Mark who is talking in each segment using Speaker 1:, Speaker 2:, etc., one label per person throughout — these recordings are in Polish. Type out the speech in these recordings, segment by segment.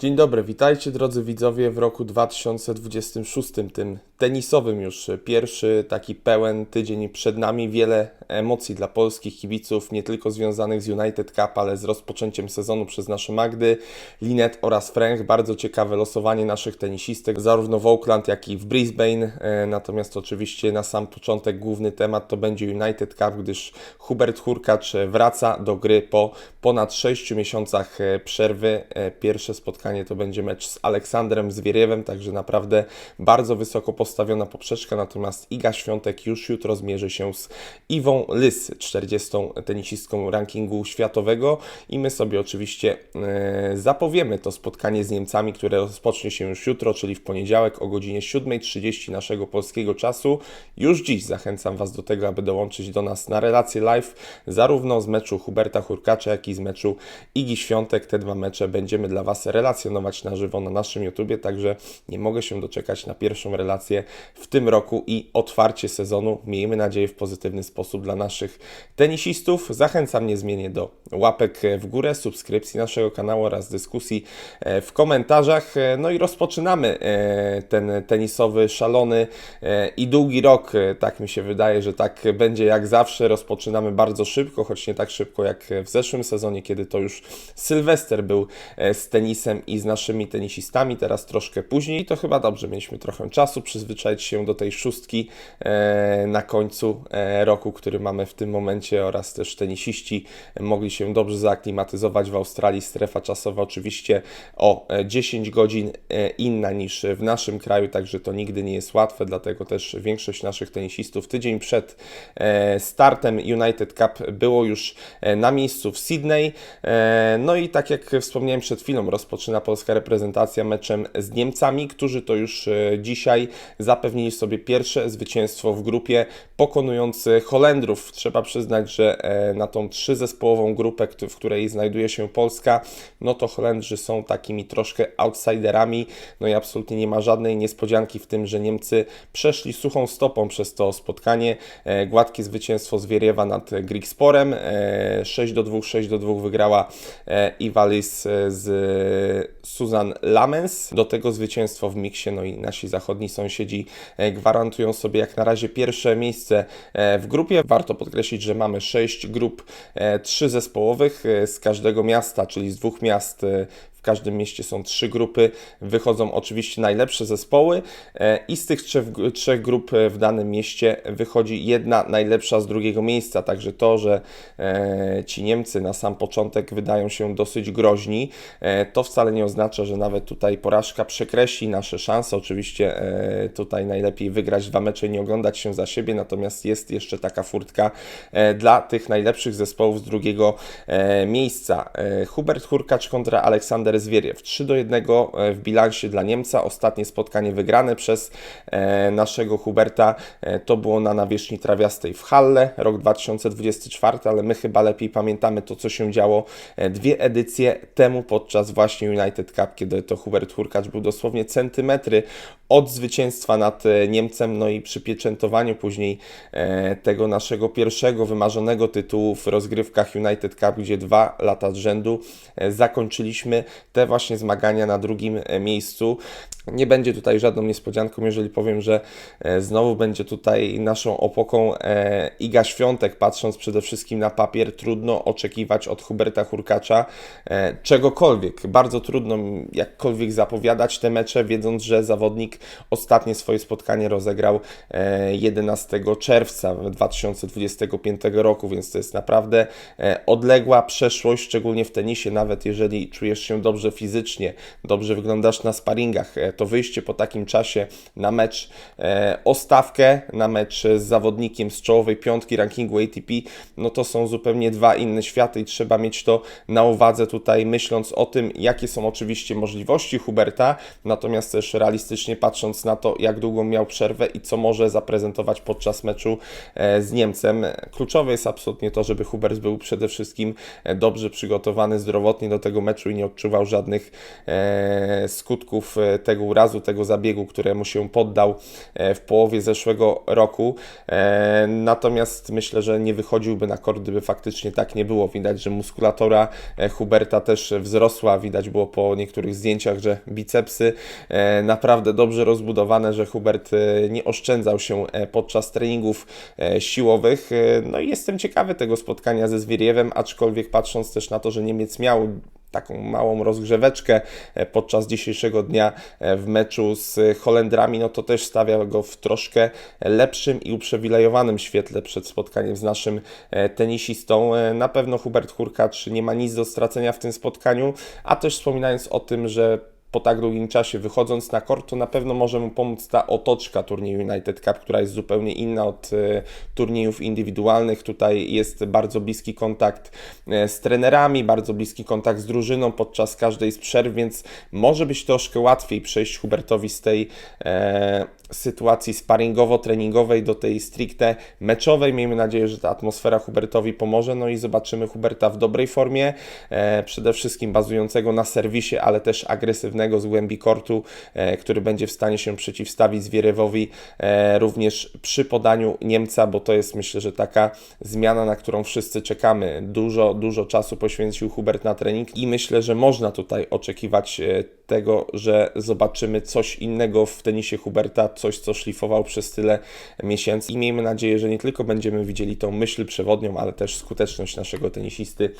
Speaker 1: Dzień dobry, witajcie drodzy widzowie w roku 2026, tym tenisowym już. Pierwszy taki pełen tydzień przed nami, wiele emocji dla polskich kibiców, nie tylko związanych z United Cup, ale z rozpoczęciem sezonu przez nasze Magdy, Linet oraz Frank. Bardzo ciekawe losowanie naszych tenisistek, zarówno w Oakland, jak i w Brisbane. E, Natomiast oczywiście na sam początek główny temat to będzie United Cup, gdyż Hubert Hurkacz wraca do gry po ponad 6 miesiącach e, przerwy. E, Pierwsze spotkanie to będzie mecz z Aleksandrem Zwieriewem, także naprawdę bardzo wysoko postawiona poprzeczka, natomiast Iga Świątek już jutro zmierzy się z Iwą Lys, 40. tenisistką rankingu światowego i my sobie oczywiście e, zapowiemy to spotkanie z Niemcami, które rozpocznie się już jutro, czyli w poniedziałek o godzinie 7.30 naszego polskiego czasu. Już dziś zachęcam Was do tego, aby dołączyć do nas na relację live, zarówno z meczu Huberta Hurkacza, jak i z meczu Igi Świątek. Te dwa mecze będziemy dla Was relacjonować na żywo na naszym YouTubie, także nie mogę się doczekać na pierwszą relację w tym roku i otwarcie sezonu, miejmy nadzieję, w pozytywny sposób dla naszych tenisistów. Zachęcam niezmiennie do łapek w górę, subskrypcji naszego kanału oraz dyskusji e, w komentarzach. E, No i rozpoczynamy e, ten tenisowy, szalony i długi rok. Tak mi się wydaje, że tak będzie jak zawsze. Rozpoczynamy bardzo szybko, choć nie tak szybko jak w zeszłym sezonie, kiedy to już Sylwester był z tenisem i z naszymi tenisistami. Teraz troszkę później. To chyba dobrze. Mieliśmy trochę czasu przyzwyczaić się do tej szóstki e, na końcu e, roku, który mamy w tym momencie oraz też tenisiści mogli się dobrze zaaklimatyzować w Australii. Strefa czasowa oczywiście o e, 10 godzin e, inna niż w naszym kraju, także to nigdy nie jest łatwe, dlatego też większość naszych tenisistów tydzień przed startem United Cup było już na miejscu w Sydney. No i tak jak wspomniałem przed chwilą, rozpoczyna polska reprezentacja meczem z Niemcami, którzy to już e, dzisiaj zapewnili sobie pierwsze zwycięstwo w grupie, pokonując Holendrów. Trzeba przyznać, że e, na tą trzyzespołową grupę, w której znajduje się Polska, no to Holendrzy są takimi troszkę outsiderami, no i absolutnie nie ma żadnej niespodzianki w tym, że Niemcy przeszli suchą stopą przez to spotkanie. E, Gładkie zwycięstwo Zwieriewa nad Grigsporem, e, 6 do 2, 6 do 2 wygrała Iwa Lys e, z Susan Lamens. Do tego zwycięstwo w miksie, no i nasi zachodni sąsiedzi e, gwarantują sobie jak na razie pierwsze miejsce e, w grupie. Warto podkreślić, że mamy 6 grup e, trzzyzespołowych e, z każdego miasta, czyli z dwóch miast w każdym mieście są trzy grupy, wychodzą oczywiście najlepsze zespoły e, i z tych trzech, trzech grup e, w danym mieście wychodzi jedna najlepsza z drugiego miejsca. Także to, że e, ci Niemcy na sam początek wydają się dosyć groźni, to wcale nie oznacza, że nawet tutaj porażka przekreśli nasze szanse. Oczywiście tutaj najlepiej wygrać dwa mecze i nie oglądać się za siebie, natomiast jest jeszcze taka furtka dla tych najlepszych zespołów z drugiego miejsca. Hubert Hurkacz kontra Aleksander Zwieriew. 3 do 1 w bilansie dla Niemca. Ostatnie spotkanie wygrane przez e, naszego Huberta e, to było na nawierzchni trawiastej w Halle, rok 2024, ale my chyba lepiej pamiętamy to, co się działo e, dwie edycje temu podczas właśnie United Cup, kiedy to Hubert Hurkacz był dosłownie centymetry od zwycięstwa nad e, Niemcem, no i przy pieczętowaniu później e, tego naszego pierwszego wymarzonego tytułu w rozgrywkach United Cup, gdzie dwa lata z rzędu e, zakończyliśmy te właśnie zmagania na drugim e, miejscu. Nie będzie tutaj żadną niespodzianką, jeżeli powiem, że e, znowu będzie tutaj naszą opoką e, Iga Świątek, patrząc przede wszystkim na papier, trudno oczekiwać od Huberta Hurkacza czegokolwiek. Bardzo trudno jakkolwiek zapowiadać te mecze, wiedząc, że zawodnik ostatnie swoje spotkanie rozegrał e, 11 czerwca 2025 roku, więc to jest naprawdę odległa przeszłość, szczególnie w tenisie, nawet jeżeli czujesz się dobrze fizycznie, dobrze wyglądasz na sparingach, e, to wyjście po takim czasie na mecz e, o stawkę, na mecz z zawodnikiem z czołowej piątki rankingu ATP, no to są zupełnie dwa inne światy i trzeba mieć to na uwadze tutaj, myśląc o tym, jakie są oczywiście możliwości Huberta, natomiast też realistycznie patrząc na to, jak długą miał przerwę i co może zaprezentować podczas meczu e, z Niemcem. Kluczowe jest absolutnie to, żeby Hubert był przede wszystkim dobrze przygotowany zdrowotnie do tego meczu i nie odczuwał przeżywał żadnych e, skutków e, tego urazu, tego zabiegu, któremu się poddał e, w połowie zeszłego roku. Natomiast myślę, że nie wychodziłby na kort, gdyby faktycznie tak nie było. Widać, że muskulatura e, Huberta też wzrosła. Widać było po niektórych zdjęciach, że bicepsy naprawdę dobrze rozbudowane, że Hubert nie oszczędzał się podczas treningów siłowych. No i jestem ciekawy tego spotkania ze Zwieriewem, aczkolwiek patrząc też na to, że Niemiec miał taką małą rozgrzeweczkę e, podczas dzisiejszego dnia e, w meczu z Holendrami, no to też stawia go w troszkę lepszym i uprzywilejowanym świetle przed spotkaniem z naszym e, tenisistą. Na pewno Hubert Hurkacz nie ma nic do stracenia w tym spotkaniu, a też wspominając o tym, że po tak długim czasie wychodząc na kort, to na pewno może mu pomóc ta otoczka turnieju United Cup, która jest zupełnie inna od e, turniejów indywidualnych. Tutaj jest bardzo bliski kontakt e, z trenerami, bardzo bliski kontakt z drużyną podczas każdej z przerw, więc może być troszkę łatwiej przejść Hubertowi z tej e, sytuacji sparingowo-treningowej do tej stricte meczowej. Miejmy nadzieję, że ta atmosfera Hubertowi pomoże, no i zobaczymy Huberta w dobrej formie, e, przede wszystkim bazującego na serwisie, ale też z głębi kortu, e, który będzie w stanie się przeciwstawić Zwierewowi e, również przy podaniu Niemca, bo to jest myślę, że taka zmiana, na którą wszyscy czekamy. Dużo, dużo czasu poświęcił Hubert na trening i myślę, że można tutaj oczekiwać e, tego, że zobaczymy coś innego w tenisie Huberta, coś, co szlifował przez tyle miesięcy. I miejmy nadzieję, że nie tylko będziemy widzieli tą myśl przewodnią, ale też skuteczność naszego tenisisty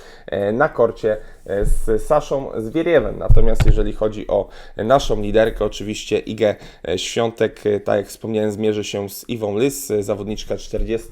Speaker 1: na korcie z Saszą Zwieriewem. Natomiast jeżeli chodzi o naszą liderkę, oczywiście Igę Świątek, tak jak wspomniałem, zmierzy się z Iwą Lys, zawodniczka 40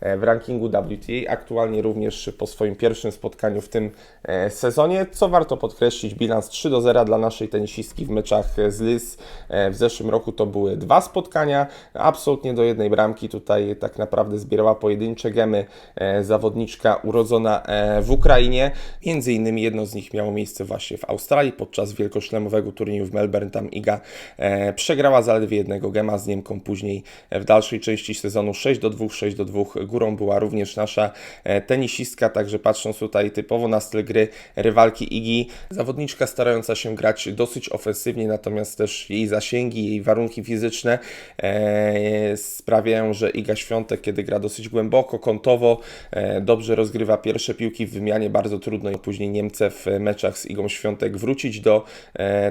Speaker 1: e, w rankingu WTA, aktualnie również po swoim pierwszym spotkaniu w tym e, sezonie. Co warto podkreślić, bilans 3 do 0 dla naszej tenisistki w meczach z Lys. E, W zeszłym roku to były dwa spotkania, absolutnie do jednej bramki. Tutaj tak naprawdę zbierała pojedyncze gemy e, zawodniczka urodzona w Ukrainie. Między innymi jedno z nich miało miejsce właśnie w Australii podczas wielkoszlemowego turnieju w Melbourne. Tam Iga e, przegrała zaledwie jednego gema z Niemką. Później w dalszej części sezonu 6 do 2, 6 do 2. Górą była również nasza e, tenisistka, także patrząc tutaj typowo na styl gry rywalki Igi, zawodniczka starająca się grać dosyć ofensywnie, natomiast też jej zasięgi, jej warunki fizyczne e, sprawiają, że Iga Świątek, kiedy gra dosyć głęboko, kątowo, dobrze rozgrywa pierwsze piłki w wymianie, bardzo trudno później Niemce w meczach z Igą Świątek wrócić do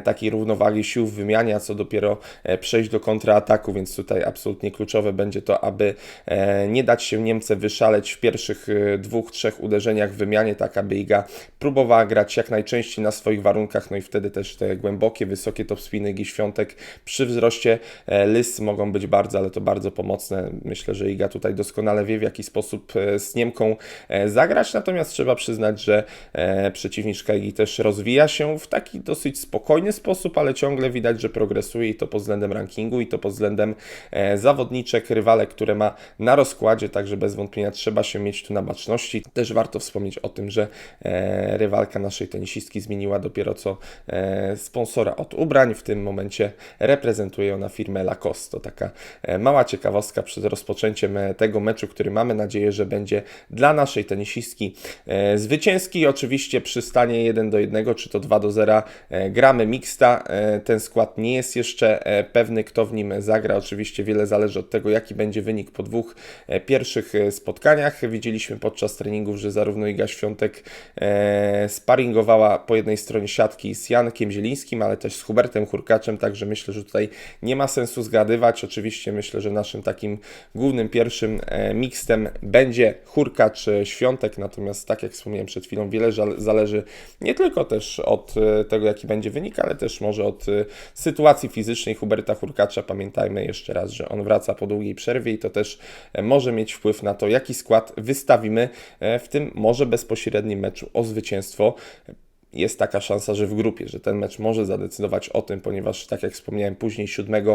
Speaker 1: takiej równowagi sił w wymianie, a co dopiero e, przejść do kontrataku, więc tutaj absolutnie kluczowe będzie to, aby e, nie dać się Niemce wyszaleć w pierwszych e, dwóch, trzech uderzeniach w wymianie, tak aby Iga próbowała grać jak najczęściej na swoich warunkach, no i wtedy też te głębokie, wysokie topspiny Igi Świątek przy wzroście Lys mogą być bardzo, ale to bardzo pomocne. Myślę, że Iga tutaj doskonale wie, w jaki sposób z Niemką zagrać, natomiast trzeba przyznać, że przeciwniczka Igi też rozwija się w taki dosyć spokojny sposób, ale ciągle widać, że progresuje i to pod względem rankingu, i to pod względem e, zawodniczek, rywalek, które ma na rozkładzie, także bez wątpienia trzeba się mieć tu na baczności. Też warto wspomnieć o tym, że e, rywalka naszej tenisistki zmieniła dopiero co e, sponsora od ubrań. W tym momencie reprezentuje ona firmę Lacoste. To taka mała ciekawostka przed rozpoczęciem tego meczu, który mamy nadzieję, że będzie dla naszej tenisistki zwycięski. Oczywiście przy stanie 1 do 1 czy to 2 do 0 e, gramy mixta. E, ten skład nie jest jeszcze e, pewny, kto w nim zagra. Oczywiście wiele zależy od tego, jaki będzie wynik po dwóch e, pierwszych spotkaniach. Widzieliśmy podczas treningów, że zarówno Iga Świątek sparingowała po jednej stronie siatki z Jankiem Zielińskim, ale też z Hubertem Hurkaczem, także myślę, że tutaj nie ma sensu zgadywać. Oczywiście myślę, że naszym takim głównym, pierwszym mixtem będzie Hurkacz Świątek, natomiast tak jak wspomniałem przed chwilą, wiele zależy nie tylko też od tego, jaki będzie wynik, ale też może od e, sytuacji fizycznej Huberta Hurkacza. Pamiętajmy jeszcze raz, że on wraca po długiej przerwie i to też e, może mieć wpływ na to, jaki skład wystawimy e, w tym może bezpośrednim meczu o zwycięstwo jest taka szansa, że w grupie, że ten mecz może zadecydować o tym, ponieważ, tak jak wspomniałem, później 7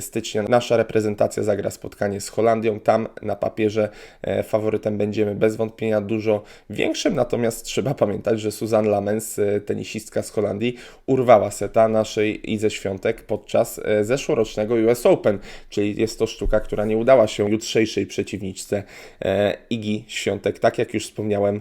Speaker 1: stycznia nasza reprezentacja zagra spotkanie z Holandią. Tam na papierze e, faworytem będziemy bez wątpienia dużo większym, natomiast trzeba pamiętać, że Suzanne Lamens, e, tenisistka z Holandii, urwała seta naszej Ize Świątek podczas e, zeszłorocznego US Open, czyli jest to sztuka, która nie udała się jutrzejszej przeciwniczce Igi Świątek, tak jak już wspomniałem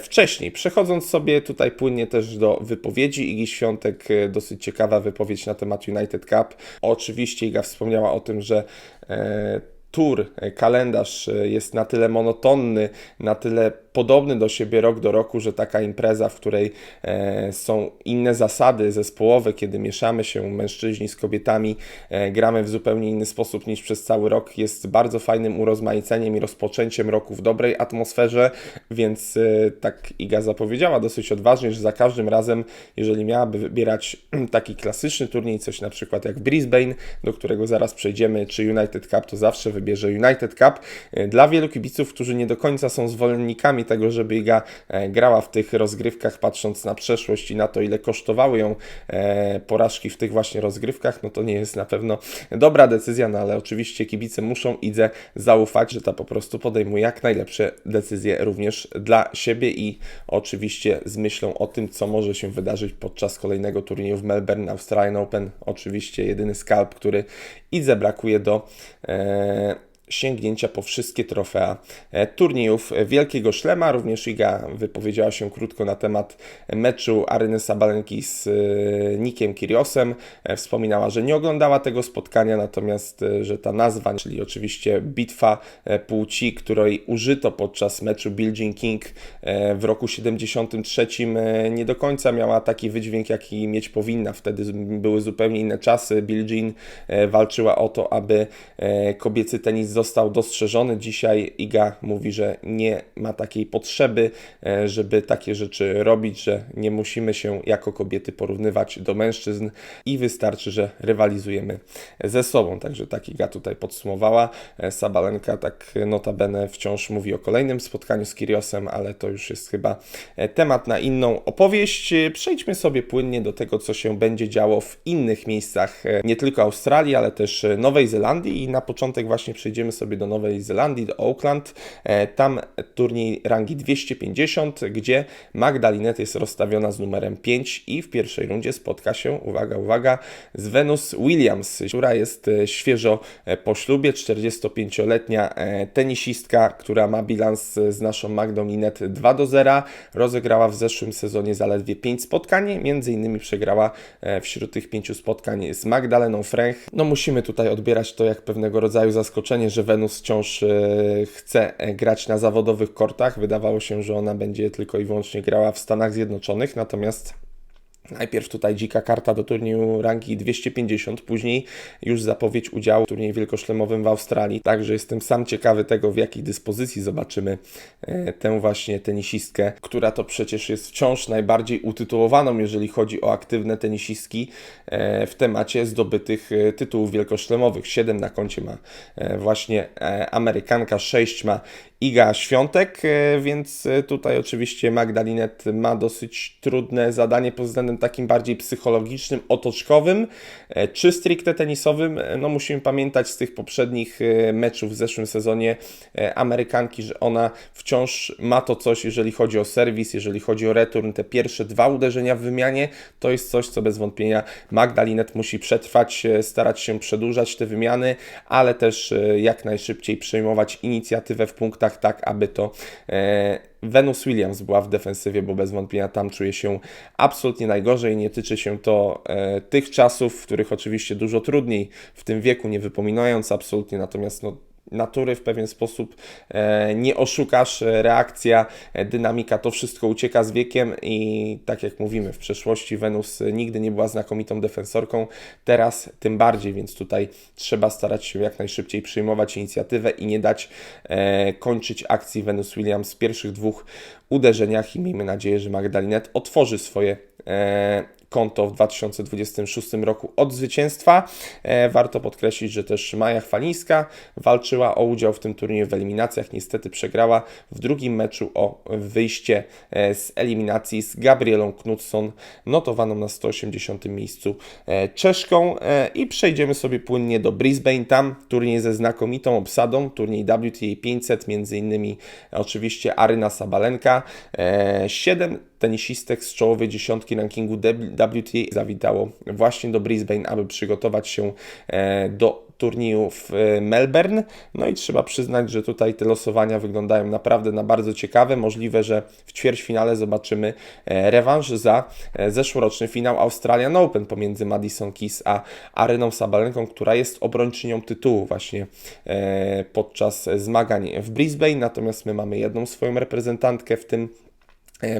Speaker 1: wcześniej. Przechodząc sobie tutaj płynnie też do wypowiedzi Igi Świątek, e, dosyć ciekawa wypowiedź na temat United Cup. Oczywiście Iga wspomniała o tym, że e, tour, e, kalendarz jest na tyle monotonny, na tyle podobny do siebie rok do roku, że taka impreza, w której e, są inne zasady zespołowe, kiedy mieszamy się mężczyźni z kobietami, e, gramy w zupełnie inny sposób niż przez cały rok, jest bardzo fajnym urozmaiceniem i rozpoczęciem roku w dobrej atmosferze, więc e, tak Iga zapowiedziała dosyć odważnie, że za każdym razem, jeżeli miałaby wybierać taki klasyczny turniej, coś na przykład jak Brisbane, do którego zaraz przejdziemy, czy United Cup, to zawsze wybierze United Cup. Dla wielu kibiców, którzy nie do końca są zwolennikami tego, żeby Iga e, grała w tych rozgrywkach, patrząc na przeszłość i na to, ile kosztowały ją e, porażki w tych właśnie rozgrywkach, no to nie jest na pewno dobra decyzja, no ale oczywiście kibice muszą Idze zaufać, że ta po prostu podejmuje jak najlepsze decyzje również dla siebie i oczywiście z myślą o tym, co może się wydarzyć podczas kolejnego turnieju w Melbourne Australian Open. Oczywiście jedyny skalp, który Idze brakuje do e, sięgnięcia po wszystkie trofea e, turniejów Wielkiego Szlema. Również Iga wypowiedziała się krótko na temat meczu Aryny Sabalenki z e, Nikiem Kyrgiosem. E, Wspominała, że nie oglądała tego spotkania, natomiast e, że ta nazwa, czyli oczywiście bitwa e, płci, której użyto podczas meczu Billie Jean King e, w roku 73 e, nie do końca miała taki wydźwięk, jaki mieć powinna. Wtedy były zupełnie inne czasy. E, walczyła o to, aby e, kobiecy tenis został dostrzeżony. Dzisiaj Iga mówi, że nie ma takiej potrzeby, e, żeby takie rzeczy robić, że nie musimy się jako kobiety porównywać do mężczyzn i wystarczy, że rywalizujemy ze sobą. Także tak Iga tutaj podsumowała. E, Sabalenka tak notabene wciąż mówi o kolejnym spotkaniu z Kiriosem, ale to już jest chyba e, temat na inną opowieść. Przejdźmy sobie płynnie do tego, co się będzie działo w innych miejscach, nie tylko Australii, ale też Nowej Zelandii i na początek właśnie przejdziemy sobie do Nowej Zelandii, do Auckland. E, Tam turniej rangi 250, gdzie Magdalinet jest rozstawiona z numerem 5 i w pierwszej rundzie spotka się, uwaga, uwaga, z Venus Williams, która jest e, świeżo e, po ślubie, 45-letnia e, tenisistka, która ma bilans z naszą Magdą Linet 2 do 0. Rozegrała w zeszłym sezonie zaledwie 5 spotkań, między innymi przegrała wśród tych pięciu spotkań z Magdaleną Fręch. No musimy tutaj odbierać to jak pewnego rodzaju zaskoczenie, że Venus wciąż e, chce e, grać na zawodowych kortach. Wydawało się, że ona będzie tylko i wyłącznie grała w Stanach Zjednoczonych, natomiast Najpierw tutaj dzika karta do turnieju rangi 250, później już zapowiedź udziału w turnieju wielkoszlemowym w Australii. Także jestem sam ciekawy tego, w jakiej dyspozycji zobaczymy e, tę właśnie tenisistkę, która to przecież jest wciąż najbardziej utytułowaną, jeżeli chodzi o aktywne tenisistki e, w temacie zdobytych e, tytułów wielkoszlemowych. 7 na koncie ma właśnie Amerykanka, 6 ma Iga Świątek, więc tutaj oczywiście Magdalinet ma dosyć trudne zadanie pod względem takim bardziej psychologicznym, otoczkowym, e, czy stricte tenisowym. E, No musimy pamiętać z tych poprzednich e, meczów w zeszłym sezonie Amerykanki, że ona wciąż ma to coś, jeżeli chodzi o serwis, jeżeli chodzi o return, te pierwsze dwa uderzenia w wymianie, to jest coś, co bez wątpienia Magdalinet musi przetrwać, starać się przedłużać te wymiany, ale też jak najszybciej przejmować inicjatywę w punktach, tak aby to Venus Williams była w defensywie, bo bez wątpienia tam czuje się absolutnie najgorzej. Nie tyczy się to e, tych czasów, w których oczywiście dużo trudniej w tym wieku, nie wypominając absolutnie, natomiast no, natury w pewien sposób e, nie oszukasz, e, reakcja, e, dynamika, to wszystko ucieka z wiekiem i tak jak mówimy, w przeszłości Wenus nigdy nie była znakomitą defensorką, teraz tym bardziej, więc tutaj trzeba starać się jak najszybciej przyjmować inicjatywę i nie dać kończyć akcji Venus Williams w pierwszych dwóch uderzeniach i miejmy nadzieję, że Magdalinet otworzy swoje konto w 2026 roku od zwycięstwa. E, warto podkreślić, że też Maja Chwalińska walczyła o udział w tym turnieju w eliminacjach. Niestety przegrała w drugim meczu o wyjście e, z eliminacji z Gabrielą Knutsson, notowaną na 180 miejscu e, Czeszką. I przejdziemy sobie płynnie do Brisbane. Tam turniej ze znakomitą obsadą, turniej WTA 500, między innymi oczywiście Aryna Sabalenka. E, Siedem tenisistek z czołowej dziesiątki rankingu WTA zawitało właśnie do Brisbane, aby przygotować się e, do turnieju w e, Melbourne. No i trzeba przyznać, że tutaj te losowania wyglądają naprawdę na bardzo ciekawe. Możliwe, że w ćwierćfinale zobaczymy e, rewanż za zeszłoroczny finał Australian Open pomiędzy Madison Keys a Areną Sabalenką, która jest obrończynią tytułu właśnie podczas zmagań w Brisbane. Natomiast my mamy jedną swoją reprezentantkę w tym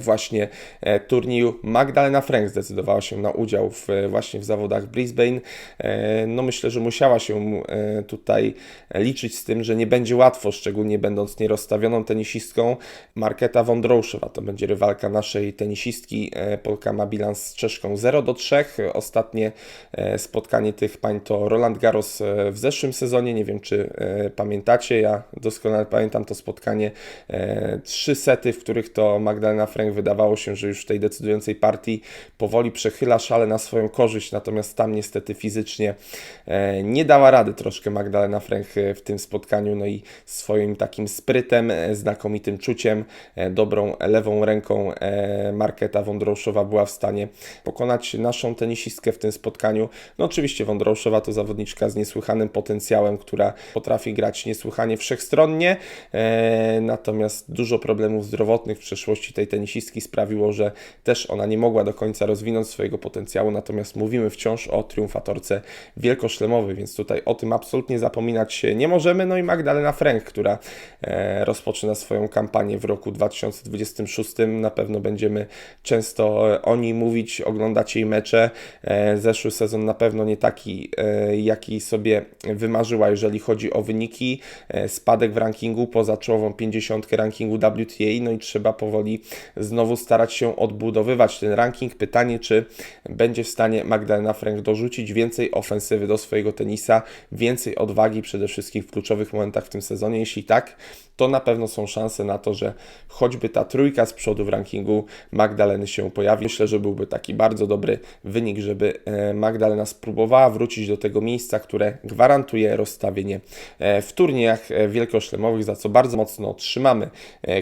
Speaker 1: właśnie e, turnieju. Magdalena Frank zdecydowała się na udział w, e, właśnie w zawodach Brisbane. E, No myślę, że musiała się e, tutaj liczyć z tym, że nie będzie łatwo, szczególnie będąc nierozstawioną tenisistką. Marketa Wondrouszowa to będzie rywalka naszej tenisistki. E, Polka ma bilans z Czeszką 0 do 3. Ostatnie e, spotkanie tych pań to Roland Garros e, w zeszłym sezonie. Nie wiem, czy e, pamiętacie. Ja doskonale pamiętam to spotkanie. E, Trzy sety, w których to Magdalena Frank wydawało się, że już w tej decydującej partii powoli przechyla szale na swoją korzyść, natomiast tam niestety fizycznie e, nie dała rady troszkę Magdalena Frank e, w tym spotkaniu, no i swoim takim sprytem, e, znakomitym czuciem, dobrą lewą ręką Marketa Wondrouszowa była w stanie pokonać naszą tenisistkę w tym spotkaniu. No oczywiście Wondrouszowa to zawodniczka z niesłychanym potencjałem, która potrafi grać niesłychanie wszechstronnie, natomiast dużo problemów zdrowotnych w przeszłości tej tenisistki sprawiło, że też ona nie mogła do końca rozwinąć swojego potencjału, natomiast mówimy wciąż o triumfatorce wielkoszlemowej, więc tutaj o tym absolutnie zapominać nie możemy. No i Magdalena Frank, która e, rozpoczyna swoją kampanię w roku 2026. Na pewno będziemy często e, o niej mówić, oglądać jej mecze. E, Zeszły sezon na pewno nie taki, jaki sobie wymarzyła, jeżeli chodzi o wyniki. Spadek w rankingu poza czołową 50 rankingu WTA, no i trzeba powoli znowu starać się odbudowywać ten ranking. Pytanie, czy będzie w stanie Magdalena Frank dorzucić więcej ofensywy do swojego tenisa, więcej odwagi przede wszystkim w kluczowych momentach w tym sezonie. Jeśli tak, to na pewno są szanse na to, że choćby ta trójka z przodu w rankingu Magdaleny się pojawi. Myślę, że byłby taki bardzo dobry wynik, żeby e, Magdalena spróbowała wrócić do tego miejsca, które gwarantuje rozstawienie e, w turniejach e, wielkoszlemowych, za co bardzo mocno trzymamy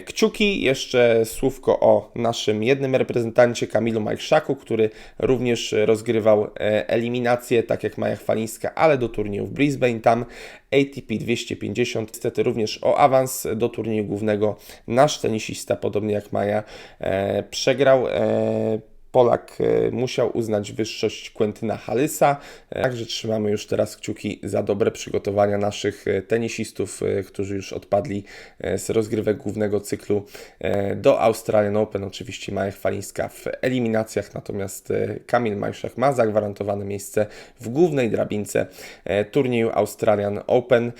Speaker 1: kciuki. Jeszcze słówko o naszym jednym reprezentancie, Kamilu Majszaku, który również e, rozgrywał e, eliminację, tak jak Maja Chwalińska, ale do turnieju w Brisbane. Tam ATP 250. Niestety również o awans do turnieju głównego nasz tenisista, podobnie jak Maja, e, przegrał. Polak e, musiał uznać wyższość Quentyna Halysa, e, także trzymamy już teraz kciuki za dobre przygotowania naszych e, tenisistów, którzy już odpadli z rozgrywek głównego cyklu do Australian Open. Oczywiście Maja Chwalińska w eliminacjach, natomiast Kamil Majszak ma zagwarantowane miejsce w głównej drabince turnieju Australian Open.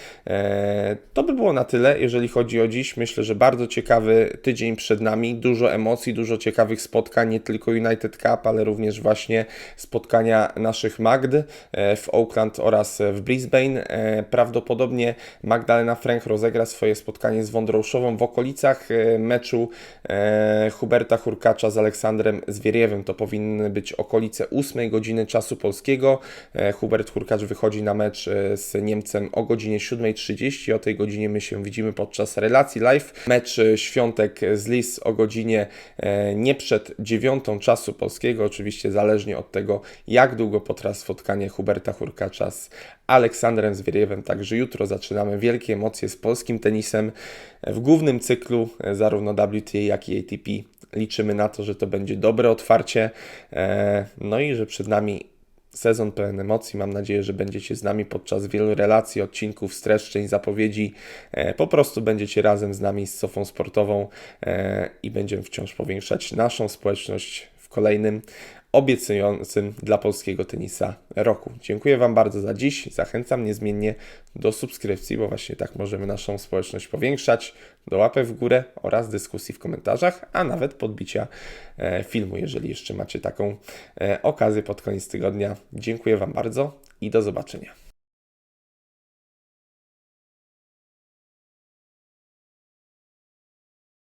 Speaker 1: To by było na tyle, jeżeli chodzi o dziś. Myślę, że bardzo ciekawy tydzień przed nami, dużo emocji, dużo ciekawych spotkań, nie tylko United Cup, ale również właśnie spotkania naszych Magd e, w Auckland oraz w Brisbane. E, Prawdopodobnie Magdalena Frank rozegra swoje spotkanie z Wondrouszową w okolicach e, meczu Huberta Hurkacza z Aleksandrem Zwieriewem. To powinny być okolice 8 godziny czasu polskiego. Hubert Hurkacz wychodzi na mecz z Niemcem o godzinie 7.30. O tej godzinie my się widzimy podczas relacji live. Mecz Świątek z Lis o godzinie nie przed 9 czasu polskiego, oczywiście zależnie od tego, jak długo potrwa spotkanie Huberta Hurkacza z Aleksandrem Zwieriewem. Także jutro zaczynamy wielkie emocje z polskim tenisem w głównym cyklu, e, zarówno WTA, jak i ATP. Liczymy na to, że to będzie dobre otwarcie, e, no i że przed nami sezon pełen emocji. Mam nadzieję, że będziecie z nami podczas wielu relacji, odcinków, streszczeń, zapowiedzi. E, Po prostu będziecie razem z nami z Sofą Sportową i będziemy wciąż powiększać naszą społeczność w kolejnym obiecującym dla polskiego tenisa roku. Dziękuję Wam bardzo za dziś. Zachęcam niezmiennie do subskrypcji, bo właśnie tak możemy naszą społeczność powiększać, do łapek w górę oraz dyskusji w komentarzach, a nawet podbicia e, filmu, jeżeli jeszcze macie taką e, okazję pod koniec tygodnia. Dziękuję Wam bardzo i do zobaczenia.